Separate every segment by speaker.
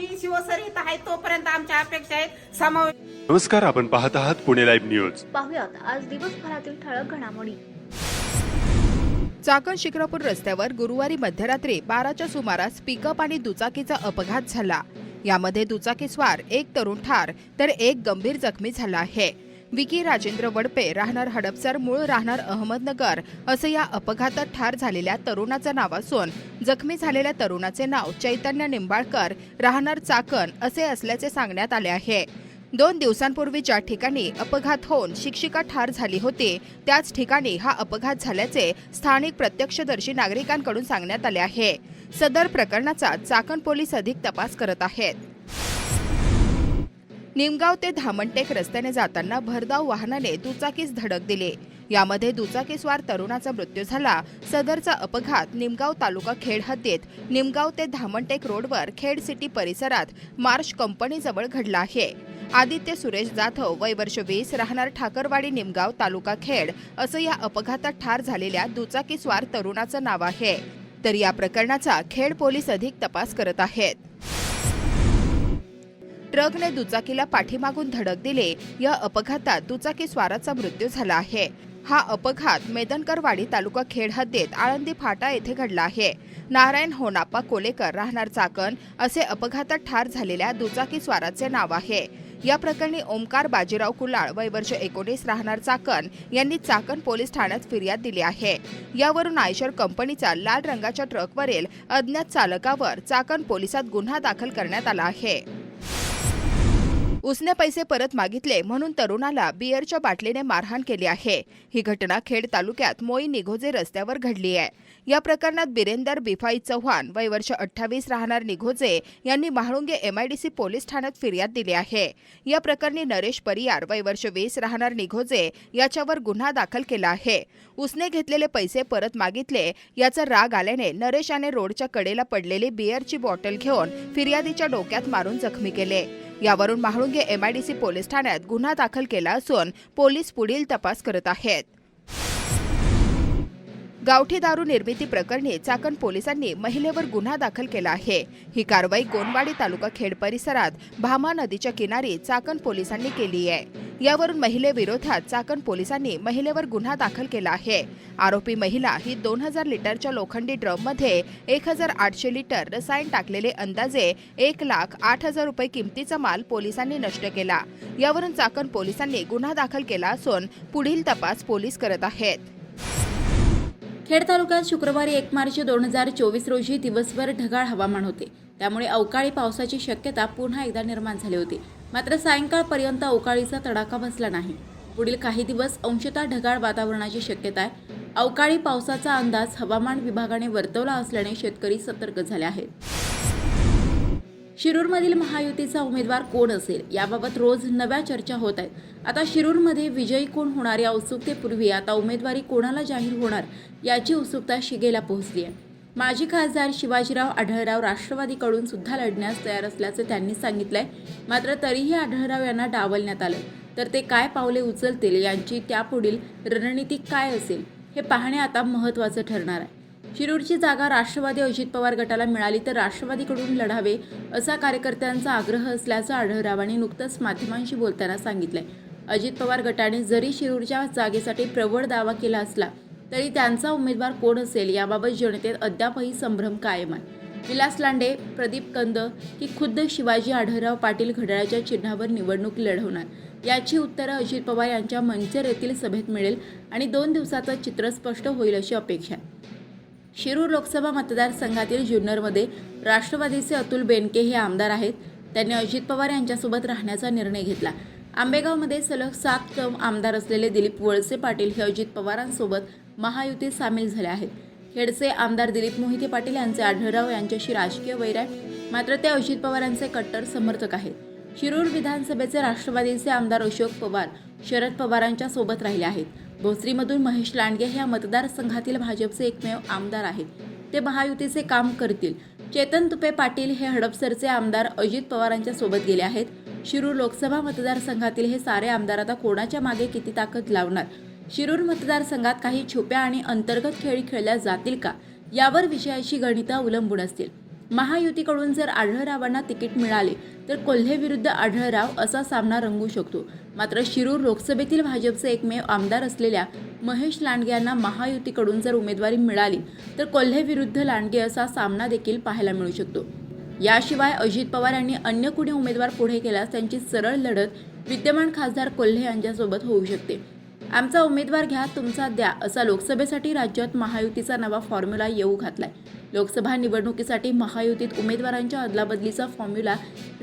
Speaker 1: आम्ही शिवसरित आहे तोपर्यंत आमच्या अपेक्षा आहेत समावेश
Speaker 2: नमस्कार आपण पाहत आहात पुणे लाईव्ह न्यूज.
Speaker 3: पाहुयात आज दिवसभरातील ठळक घडामोडी.
Speaker 4: चाकण शिक्रापूर रस्त्यावर गुरुवारी मध्यरात्री बाराच्या सुमारास पिकअप आणि दुचाकीचा अपघात झाला. यामध्ये दुचाकीस्वार एक तरुण ठार तर एक गंभीर जखमी झाला आहे. विकी राजेंद्र वडपे राहणार हडपसर मूळ राहणार अहमदनगर असं या अपघातात ठार झालेल्या तरुणाचं नाव असून जखमी झालेल्या तरुणाचे नाव चैतन्य निंबाळकर राहणार चाकण असे असल्याचे सांगण्यात आले आहे. दोन दिवसांपूर्वी ज्या ठिकाणी अपघात होऊन शिक्षिका ठार झाली होती त्याच ठिकाणी हा अपघात झाल्याचे स्थानिक प्रत्यक्षदर्शी नागरिकांकडून सांगण्यात आले आहे. सदर प्रकरणाचा चाकण पोलीस अधिक तपास करत आहेत. निमगाव ते धामणटेक रस्त्याने जाताना भरधाव वाहनाने दुचाकीस धडक दिली. यामध्ये दुचाकीस्वार तरुणाचा मृत्यू झाला. सदरचा अपघात निमगाव तालुका खेड हद्दीत. निमगाव ते धामणटेक रोडवर खेड सिटी परिसरात मार्श कंपनीजवळ घडला आहे. आदित्य सुरेश जाधव वय वर्ष वीस राहणार ठाकरवाडी निमगाव तालुका खेड. असं या अपघातात ठार झालेल्या दुचाकीस्वार तरुणाचं नाव आहे. तर या प्रकरणाचा खेड पोलीस अधिक तपास करत आहेत. ट्रकने दुचाकीला पाठीमागून धडक दिले. या अपघातात दुचाकी स्वाराचा मृत्यू झाला आहे. हा अपघात मेदनकरवाडी तालुका खेड हद्दीत आळंदी फाटा येथे घडला आहे. नारायण होनाप्पा कोलेकर राहणार चाकण असे अपघातात ठार झालेल्या दुचाकी स्वाराचे नाव आहे. या प्रकरणी ओमकार बाजीराव कुलाळ वय वर्ष एकोणीस राहणार चाकण यांनी चाकण पोलीस ठाण्यात फिर्याद दिली आहे. यावरून आयशर कंपनीचा लाल रंगाच्या ट्रकवरील अज्ञात चालकावर चाकण पोलिसात गुन्हा दाखल करण्यात आला आहे. उसने पैसे परत मागितले म्हणून तरुणाला बिअरच्या बाटलीने मारहाण केली आहे. ही घटना खेड तालुक्यात मोई निघोजे रस्त्यावर घडली आहे. या प्रकरणात बिरेंदर बिफाई चव्हाण वय वर्ष अठ्ठावीस राहणार निघोजे यांनी महाळुंगे एमआयडीसी पोलीस ठाण्यात फिर्याद दिली आहे. या प्रकरणी नरेश परियार वय वर्ष वीस राहणार निघोजे याच्यावर गुन्हा दाखल केला आहे. उसने घेतलेले पैसे परत मागितले याचा राग आल्याने नरेश याने रोडच्या कडेला पडलेली बिअरची बॉटल घेऊन फिर्यादीच्या डोक्यात मारून जखमी केले. यावरून महाळुंगे एमआयडीसी पोलीस ठाण्यात गुन्हा दाखल केला असून पोलीस पुढील तपास करत आहेत. गावठी दारू निर्मिती प्रकरणी चाकण पोलिसांनी महिलेवर गुन्हा दाखल केला आहे. ही कारवाई गोनवाडी तालुका खेड परिसरात भामा नदीच्या किनारी चाकण पोलिसांनी केली आहे. यावरून महिलेविरोधात चाकण पोलिसांनी महिलेवर गुन्हा दाखल केला आहे. आरोपी महिला ही दोन हजार लिटरच्या लोखंडी ड्रममध्ये एक हजार आठशे लिटर रसायन टाकलेले अंदाजे एक लाख आठ हजार रुपये किमतीचा माल पोलिसांनी नष्ट केला. यावरून चाकण पोलिसांनी गुन्हा दाखल केला असून पुढील तपास पोलीस करत आहेत.
Speaker 5: खेड तालुक्यात शुक्रवारी एक मार्च दोन हजार चोवीस रोजी दिवसभर ढगाळ हवामान होते. त्यामुळे अवकाळी पावसाची शक्यता पुन्हा एकदा निर्माण झाली होती. मात्र सायंकाळपर्यंत अवकाळीचा तडाखा बसला नाही. पुढील काही दिवस अंशतः ढगाळ वातावरणाची शक्यता आहे. अवकाळी पावसाचा अंदाज हवामान विभागाने वर्तवला असल्याने शेतकरी सतर्क झाले आहेत. शिरूरमधील महायुतीचा उमेदवार कोण असेल? याबाबत रोज नव्या चर्चा होत आहेत. आता शिरूरमध्ये विजयी कोण होणार या उत्सुकतेपूर्वी आता उमेदवारी कोणाला जाहीर होणार याची उत्सुकता शिगेला पोहोचली आहे. माजी खासदार शिवाजीराव आढळराव राष्ट्रवादीकडून सुद्धा लढण्यास तयार असल्याचं त्यांनी सांगितलंय. मात्र तरीही आढळराव यांना डावलण्यात आलं तर ते काय पावले उचलतील? यांची त्यापुढील रणनीती काय असेल? हे पाहणे आता महत्त्वाचं ठरणार आहे. शिरूरची जागा राष्ट्रवादी अजित पवार गटाला मिळाली तर राष्ट्रवादीकडून लढावे असा कार्यकर्त्यांचा आग्रह असल्याचं आढळरावांनी नुकतंच माध्यमांशी बोलताना सांगितलंय. अजित पवार गटाने जरी शिरूरच्या जागेसाठी प्रबळ दावा केला असला तरी त्यांचा उमेदवार कोण असेल याबाबत जनतेत अद्यापही संभ्रम कायम आहे विलास लांडे प्रदीप कंद की खुद्द शिवाजी आढळराव पाटील घड्याळाच्या चिन्हावर निवडणूक लढवणार याची उत्तरं अजित पवार यांच्या मंचर येथील सभेत मिळेल आणि दोन दिवसाचं चित्र स्पष्ट होईल अशी अपेक्षा आहे. शिरूर लोकसभा मतदारसंघातील जुन्नरमध्ये राष्ट्रवादीचे अतुल बेनके हे आमदार आहेत. त्यांनी अजित पवार यांच्यासोबत राहण्याचा निर्णय घेतला. आंबेगावमध्ये सलग सात टर्म आमदार असलेले दिलीप वळसे पाटील हे अजित पवारांसोबत महायुतीत सामील झाले आहेत. खेडचे आमदार दिलीप मोहिते पाटील यांचे आढळराव यांच्याशी राजकीय वैर आहे मात्र ते अजित पवारांचे कट्टर समर्थक आहेत. शिरूर विधानसभेचे राष्ट्रवादीचे आमदार अशोक पवार शरद पवारांच्या सोबत राहिले आहेत. भोसरीमधून महेश लांडगे हे या मतदारसंघातील भाजपचे एकमेव आमदार आहेत. ते महायुतीचे काम करतील. चेतन तुपे पाटील हे हडपसरचे आमदार अजित पवारांच्या सोबत गेले आहेत. शिरूर लोकसभा मतदारसंघातील हे सारे आमदार आता कोणाच्या मागे किती ताकद लावणार? शिरूर मतदारसंघात काही छुप्या आणि अंतर्गत खेळी खेळल्या जातील का? यावर विषयाची गणितं अवलंबून असतील. महायुतीकडून जर आढळरावांना तिकीट मिळाले तर कोल्हेविरुद्ध आढळराव असा सामना रंगू शकतो. मात्र शिरूर लोकसभेतील भाजपचे एकमेव आमदार असलेल्या महेश लांडगे यांना महायुतीकडून जर उमेदवारी मिळाली तर कोल्हेविरुद्ध लांडगे असा सामना देखील पाहायला मिळू शकतो. याशिवाय अजित पवार यांनी अन्य कुणी उमेदवार पुढे केल्यास त्यांची सरळ लढत विद्यमान खासदार कोल्हे यांच्यासोबत होऊ शकते. आमचा उमेदवार घ्या तुमचा द्या असा लोकसभेसाठी राज्यात महायुतीचा नवा फॉर्म्युला येऊ घातलाय. लोकसभा निवडणुकीसाठी महायुतीत उमेदवारांच्या अदलाबदलीचा फॉर्म्युला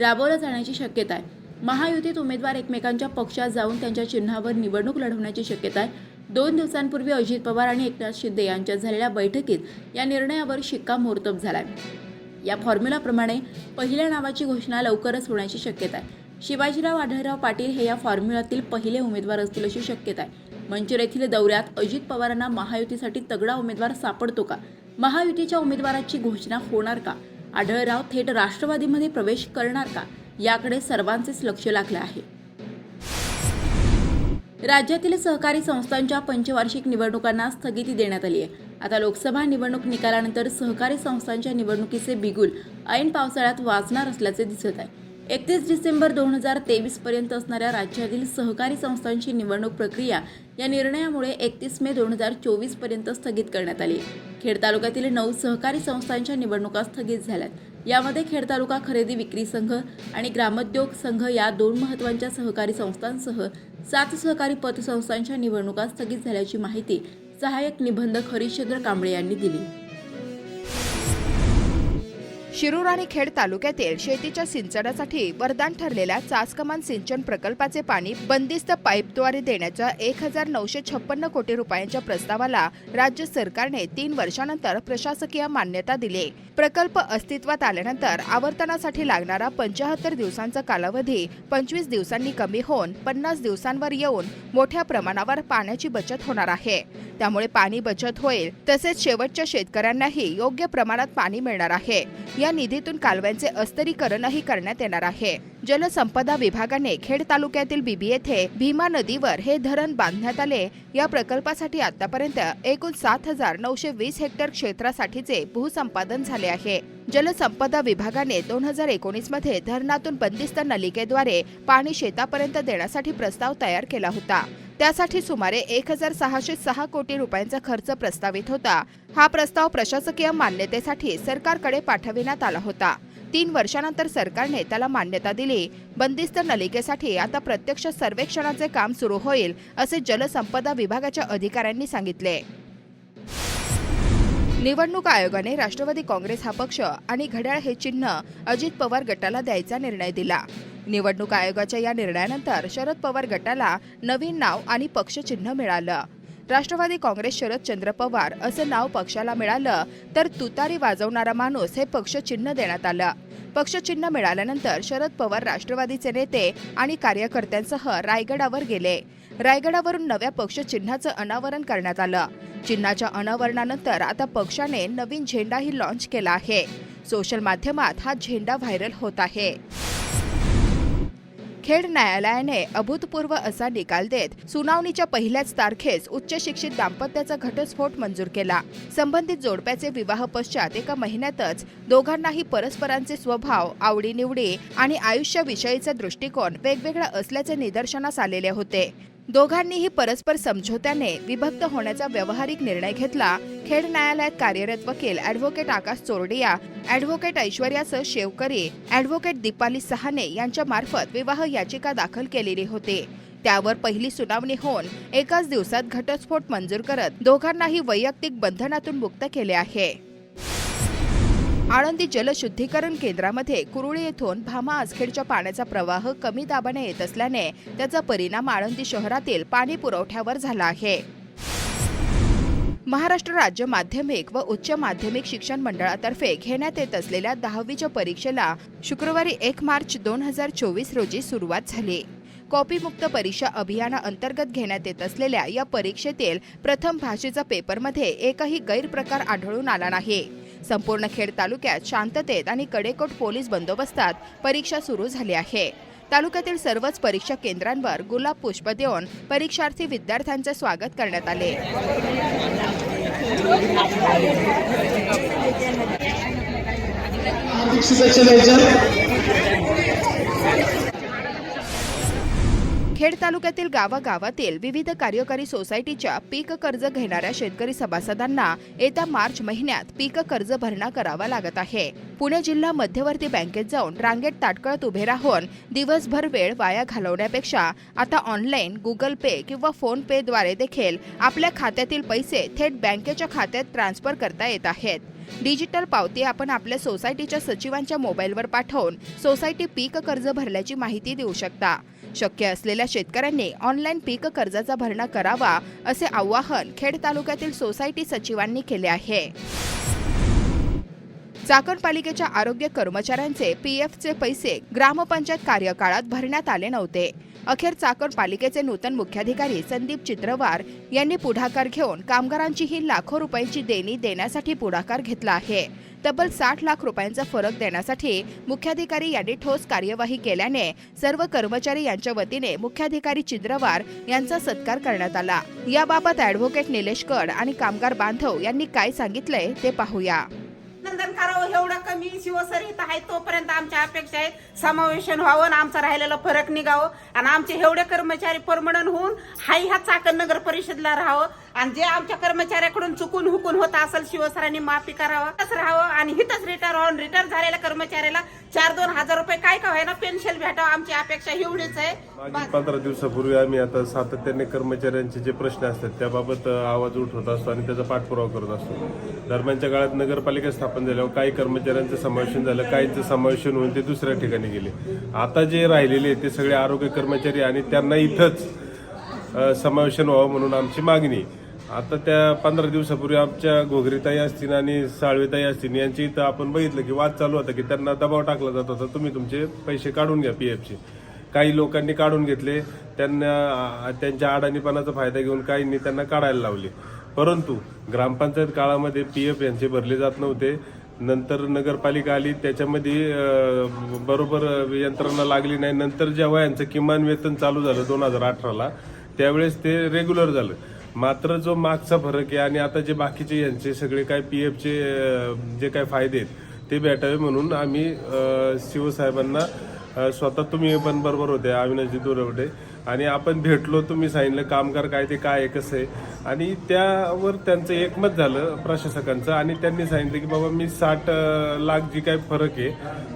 Speaker 5: राबवला जाण्याची शक्यता आहे महायुतीत उमेदवार एकमेकांच्या पक्षात जाऊन त्यांच्या चिन्हावर निवडणूक लढवण्याची शक्यता आहे दोन दिवसांपूर्वी अजित पवार आणि एकनाथ शिंदे यांच्यात झालेल्या बैठकीत या निर्णयावर शिक्कामोर्तब झालाय. या फॉर्म्युलाप्रमाणे पहिल्या नावाची घोषणा लवकरच होण्याची शक्यता आहे शिवाजीराव आढळराव पाटील हे या फॉर्म्युलातील पहिले उमेदवार असतील अशी शक्यता आहे. मंचर येथील दौऱ्यात अजित पवारांना महायुतीसाठी तगडा उमेदवार सापडतो का? महायुतीच्या उमेदवाराची घोषणा होणार का? आढळराव थेट राष्ट्रवादीमध्ये प्रवेश करणार का? याकडे सर्वांचेच लक्ष लागले आहे. राज्यातील सहकारी संस्थांच्या पंचवार्षिक निवडणुकांना स्थगिती देण्यात आली आहे. आता लोकसभा निवडणूक निकालानंतर सहकारी संस्थांच्या निवडणुकीचे बिगुल ऐन पावसाळ्यात वाजणार असल्याचे दिसत आहे. एकतीस डिसेंबर दोन हजार तेवीस पर्यंत असणाऱ्या राज्यातील सहकारी संस्थांची निवडणूक प्रक्रिया या निर्णयामुळे एकतीस मे दोन हजार चोवीसपर्यंत स्थगित करण्यात आली. खेड तालुक्यातील नऊ सहकारी संस्थांच्या निवडणुका स्थगित झाल्यात. यामध्ये खेड तालुका खरेदी विक्री संघ आणि ग्रामोद्योग संघ या दोन महत्त्वांच्या सहकारी संस्थांसह सात सहकारी पतसंस्थांच्या निवडणुका स्थगित झाल्याची माहिती सहाय्यक निबंधक हरिश्चंद्र कांबळे यांनी दिली.
Speaker 4: शिरूर आणि खेड तालुक्यातील शेतीच्या सिंचनासाठी वरदान ठरलेल्या चासकमान सिंचन प्रकल्पाचे पाणी बंदिस्त पाईपद्वारे देण्याच्या एक हजार नऊशे छप्पन्न कोटी रुपयांच्या प्रस्तावाला राज्य सरकारने तीन वर्षानंतर प्रशासकीय मान्यता दिली. प्रकल्प अस्तित्वात आल्यानंतर आवर्तनासाठी लागणारा पंचाहत्तर दिवसांचा कालावधी पंचवीस दिवसांनी कमी होऊन पन्नास दिवसांवर येऊन मोठ्या प्रमाणावर पाण्याची बचत होणार आहे. त्यामुळे पाणी बचत होईल. तसेच शेवटच्या शेतकऱ्यांनाही योग्य प्रमाणात पाणी मिळणार आहे. या निधीतून कालव्यांचे अस्तरीकरणही करण्यात येणार आहे. जलसंपदा विभागाने खेड तालुक्यातील बीबी येथे भीमा नदीवर हे धरण बांधण्यात आले. या प्रकल्पासाठी आतापर्यंत एकूण सात हजार नऊशे वीस हेक्टर क्षेत्रासाठीचे भूसंपादन झाले आहे. जलसंपदा विभागाने दोन हजार एकोणीसमध्ये धरणातून बंदिस्त नलिकेद्वारे पाणी शेतापर्यंत देण्यासाठी प्रस्ताव तयार केला होता. त्यासाठी सुमारे एक हजार सहाशे सहा कोटी रुपयांचा खर्च प्रस्तावित होता. हा प्रस्ताव प्रशासकीय मान्यतेसाठी सरकारकडे पाठविण्यात आला होता. तीन वर्षानंतर सरकारने त्याला मान्यता दिली. बंदिस्त नलिकेसाठी आता प्रत्यक्ष सर्वेक्षणाचे काम सुरू होईल असे जलसंपदा विभागाच्या अधिकाऱ्यांनी सांगितले. निवडणूक आयोगाने राष्ट्रवादी काँग्रेस हा पक्ष आणि घड्याळ हे चिन्ह अजित पवार गटाला द्यायचा निर्णय दिला. निवडणूक आयोगाच्या या निर्णयानंतर शरद पवार गटाला नवीन नाव आणि पक्षचिन्ह मिळालं. राष्ट्रवादी काँग्रेस शरदचंद्र पवार असं नाव पक्षाला मिळालं तर तुतारी वाजवणारा माणूस हे पक्षचिन्ह देण्यात आलं. पक्षचिन्ह मिळाल्यानंतर शरद पवार राष्ट्रवादीचे नेते आणि कार्यकर्त्यांसह रायगडावर गेले. रायगडावरून नव्या पक्षचिन्हाचं अनावरण करण्यात आलं. चिन्हाच्या अनावरणानंतर आता पक्षाने नवीन झेंडाही लॉन्च केला आहे. सोशल माध्यमात हा झेंडा व्हायरल होत आहे. खेड न्यायालयाने अभूतपूर्व असा निकाल देत सुनावणीच्या पहिल्याच तारखेस उच्च शिक्षित दाम्पत्याचा घटस्फोट मंजूर केला. संबंधित जोडप्याचे विवाह पश्चात एका महिन्यातच दोघांनाही परस्परांचे स्वभाव आवडीनिवडी आणि आयुष्याविषयीचा दृष्टिकोन वेगवेगळा असल्याचे निदर्शनास आलेले होते. दोघांनीही परस्पर समझोत्याने विभक्त होण्याचा व्यावहारिक निर्णय घेतला. खेड न्यायालयात कार्यरत वकील ॲडव्होकेट आकाश चोरडिया ॲडव्होकेट ऐश्वर्याचं शेवकरी ॲडव्होकेट दीपाली सहाने यांच्या मार्फत विवाह याचिका दाखल केलेली होती. त्यावर पहिली सुनावणी होऊन एकाच दिवसात घटस्फोट मंजूर करत दोघांनाही वैयक्तिक बंधनातून मुक्त केले आहे. आळंदी जलशुद्धीकरण केंद्रामध्ये कुरुळी येथून भामा आसखेडच्या पाण्याचा प्रवाह कमी दाबाने येत असल्याने त्याचा परिणाम आळंदी शहरातील पाणी पुरवठ्यावर झाला आहे. महाराष्ट्र राज्य माध्यमिक व उच्च माध्यमिक शिक्षण मंडळातर्फे घेण्यात येत असलेल्या दहावीच्या परीक्षेला शुक्रवारी एक मार्च दोन हजार चोवीस रोजी सुरुवात झाली. कॉपीमुक्त परीक्षा अभियानाअंतर्गत घेण्यात येत असलेल्या या परीक्षेतील प्रथम भाषेचा पेपरमध्ये एकही गैरप्रकार आढळून आला नाही. संपूर्ण खेड तालुक्यात शांततेत आणि कडेकोट पोलीस बंदोबस्तात परीक्षा सुरू झाली आहे. तालुक्यातील सर्वच परीक्षा केंद्रांवर गुलाब पुष्प देऊन परीक्षार्थी विद्यार्थ्यांचे स्वागत करण्यात आले. खेड तालुक्यातील गावागावातील विविध कार्यकारी सोसायटीच्या पीक कर्ज घेणाऱ्या शेतकरी सभासदांना येत्या मार्च महिन्यात पीक कर्ज भरणा करावा लागत आहे. पुणे जिल्हा मध्यवर्ती बँकेत जाऊन रांगेत ताटकळत उभे राहून दिवसभर वेळ वाया घालवण्यापेक्षा आता ऑनलाईन गुगल पे किंवा फोन पे द्वारे देखील आपल्या खात्यातील पैसे थेट बँकेच्या खात्यात ट्रान्सफर करता येत आहेत. डिजिटल पावती आपण आपल्या सोसायटीच्या सचिवांच्या मोबाईलवर पाठवून सोसायटी पीक कर्ज भरल्याची माहिती देऊ शकता. शक्य असलेल्या शेतकऱ्यांनी ऑनलाईन पीक कर्जाचा भरणा करावा असे आवाहन खेड तालुक्यातील सोसायटी सचिवांनी केले आहे. चाकण पालिकेच्या आरोग्य कर्मचाऱ्यांचे पीएफचे पैसे ग्रामपंचायत कार्यकाळात भरण्यात आले नव्हते. अखेर चाकण पालिकेचे नूतन मुख्याधिकारी संदीप चित्रवार यांनी पुढाकार घेऊन कामगारांची ही लाखो रुपयांची देणी देण्यासाठी पुढाकार घेतला आहे. तब्बल साठ लाख रुपयांचा फरक देण्यासाठी मुख्याधिकारी यांनी ठोस कार्यवाही केल्याने सर्व कर्मचारी यांच्या वतीने मुख्याधिकारी चिद्रवार यांचा सत्कार करण्यात आला. याबाबत ॲडव्होकेट निलेश कड आणि कामगार बांधव यांनी काय सांगितलंय ते पाहूया.
Speaker 1: करावं एवढं कमी शिवसरित आहे तोपर्यंत आमच्या अपेक्षा आहेत समावेशन व्हावं आणि आमचा राहिलेला फरक निघावं. आणि आमचे एवढे कर्मचारी परमनंट होऊन हाय ह्या चाकण नगर परिषदला राहावं. आणि जे आमच्या कर्मचाऱ्याकडून चुकून हुकून होत असेल शिवसरांनी माफी करावं असं राहावं आणि हिथंच रिटायर व्हावं रिटायर झालेल्या कर्मचाऱ्याला चार दोन हजार रुपये काय का व्हायना पेन्शन भेटावं आमची अपेक्षा एवढीच आहे.
Speaker 6: मागील पंधरा दिवसापूर्वी आम्ही आता सातत्याने कर्मचाऱ्यांचे जे प्रश्न असतात त्याबाबत आवाज उठवत असतो आणि त्याचा पाठपुरावा करत असतो. दरम्यानच्या काळात नगरपालिका स्थापन झाल्यावर काही कर्मचाऱ्यांचं समावेशन झालं काहींचं समावेशन होऊन ते दुसऱ्या ठिकाणी गेले. आता जे राहिलेले ते सगळे आरोग्य कर्मचारी आणि त्यांना इथंच समावेशन व्हावं म्हणून आमची मागणी. आता त्या पंधरा दिवसापूर्वी आमच्या घोगरीताई असतील आणि साळवेताई असतील यांची इथं आपण बघितलं की वाद चालू होता की त्यांना दबाव टाकला जात होता. तुम्ही तुमचे पैसे काढून घ्या पी एफचे काही लोकांनी काढून घेतले. त्यांना त्यांच्या अडाणीपणाचा फायदा घेऊन काहींनी त्यांना काढायला लावले. परंतु ग्रामपंचायत काळामध्ये पी एफ यांचे भरले जात नव्हते. नंतर नगरपालिका आली. त्याच्यामध्ये बरोबर यंत्रणा लागली नाही. नंतर जेव्हा यांचं किमान वेतन चालू झालं दोन हजार अठराला त्यावेळेस ते रेग्युलर झालं. मात्र जो मागचा फरक आहे आणि आता जे बाकीचे यांचे सगळे काय पी एफचे जे काय फायदे आहेत ते भेटावे म्हणून आम्ही शिवसाहेबांना स्वतः तुम्ही पण बरोबर होते अविनाशजी दुरवडे. आणि आपण भेटलो तुम्ही सांगितलं कामगार काय ते काय आहे कसं आहे. आणि त्यावर त्यांचं एकमत झालं प्रशासकांचं आणि त्यांनी सांगितलं की बाबा मी साठ लाख जी काय फरक आहे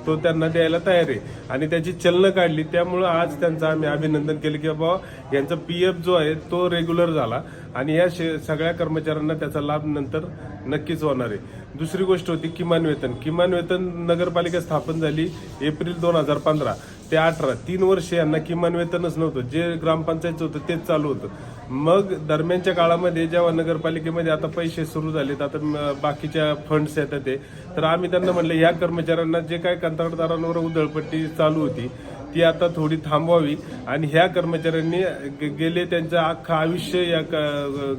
Speaker 6: तो त्यांना द्यायला तयार आहे. आणि त्याची चलनं काढली त्यामुळं आज त्यांचं आम्ही अभिनंदन केलं की बाबा यांचा पी एफ जो आहे तो रेग्युलर झाला. आणि या शे- सगळ्या कर्मचाऱ्यांना त्याचा लाभ नंतर नक्कीच होणार आहे. दुसरी गोष्ट होती किमान वेतन. किमान वेतन नगरपालिका स्थापन झाली एप्रिल दोन हजार पंधरा. ते अठरा तीन वर्ष यांना किमान वेतनच नव्हतं. जे ग्रामपंचायतचं होतं तेच चालू होतं. मग दरम्यानच्या काळामध्ये जेव्हा नगरपालिकेमध्ये आता पैसे सुरू झालेत आता बाकीच्या फंड्स येतात ते तर आम्ही त्यांना म्हणलं या कर्मचाऱ्यांना जे काय कंत्राटदारांवर उधळपट्टी चालू होती ती आता थोडी थांबवावी. आणि ह्या कर्मचाऱ्यांनी गे- गेले त्यांचं अख्खं आयुष्य या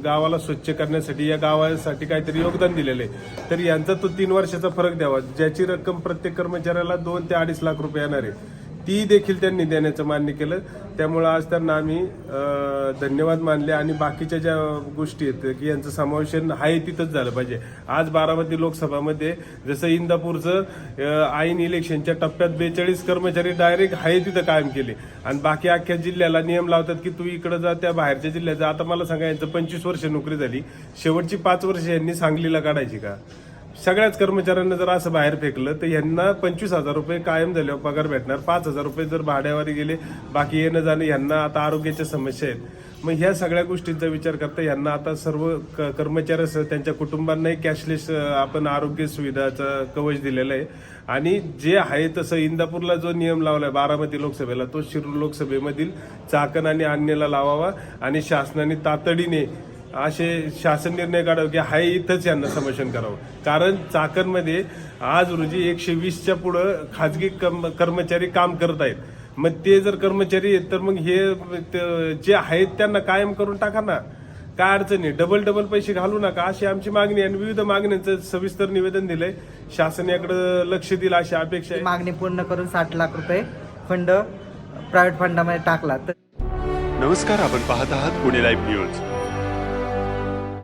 Speaker 6: गावाला स्वच्छ करण्यासाठी या गावासाठी काहीतरी योगदान दिलेलं आहे. तर यांचा तो तीन वर्षाचा फरक द्यावा. ज्याची रक्कम प्रत्येक कर्मचाऱ्याला दोन ते अडीच लाख रुपये येणार आहे. ती देखील त्यांनी देण्याचं मान्य केलं. त्यामुळं आज त्यांना आम्ही धन्यवाद मानले आणि बाकीच्या ज्या गोष्टी आहेत की यांचं समावेशन आहे तिथंच झालं पाहिजे. आज बारामती लोकसभामध्ये जसं इंदापूरचं आईन इलेक्शनच्या टप्प्यात बेचाळीस कर्मचारी डायरेक्ट आहे तिथं कायम केले. आणि बाकी अख्ख्या जिल्ह्याला नियम लावतात की तू इकडं जा त्या बाहेरच्या जिल्ह्यात जा. आता मला सांगा यांचं पंचवीस वर्ष नोकरी झाली. शेवटची पाच वर्ष यांनी सांगलीला काढायची का? सगळ्याच कर्मचाऱ्यांना जर असं बाहेर फेकलं तर यांना पंचवीस हजार रुपये कायम झाल्यावर पगार भेटणार. पाच हजार रुपये जर भाड्यावारी गेले बाकी येणं जाणं यांना आता आरोग्याच्या समस्या आहेत. मग ह्या सगळ्या गोष्टींचा विचार करता यांना आता सर्व क- कर्मचाऱ्यासह त्यांच्या कुटुंबांनाही कॅशलेस आपण आरोग्य सुविधाचं कवच दिलेलं आहे. आणि जे आहे तसं इंदापूरला जो नियम लावलाय बारामती लोकसभेला तो शिरूर लोकसभेमधील चाकण आणि अन्यला लावावा आणि शासनाने तातडीने असे शासन निर्णय काढावे की हाय इथंच यांना समर्थन करावं. कारण चाकणमध्ये आज रोजी एकशे वीसच्या पुढं खाजगी कम- कर्मचारी काम करत आहेत. मग ते जर कर्मचारी आहेत तर मग हे जे आहेत त्यांना कायम करून टाका ना. काय अडचण आहे डबल डबल पैसे घालू नका अशी आमची मागणी आहे. आणि विविध मागण्यांचं सविस्तर निवेदन दिलंय. शासन याकडे लक्ष दिलं अशी अपेक्षा आहे.
Speaker 7: मागणी पूर्ण करून साठ लाख रुपये फंड प्रायव्हेट फंडामध्ये टाकला. तर
Speaker 2: नमस्कार आपण पाहत आहात पुणे लाईव्ह न्यूज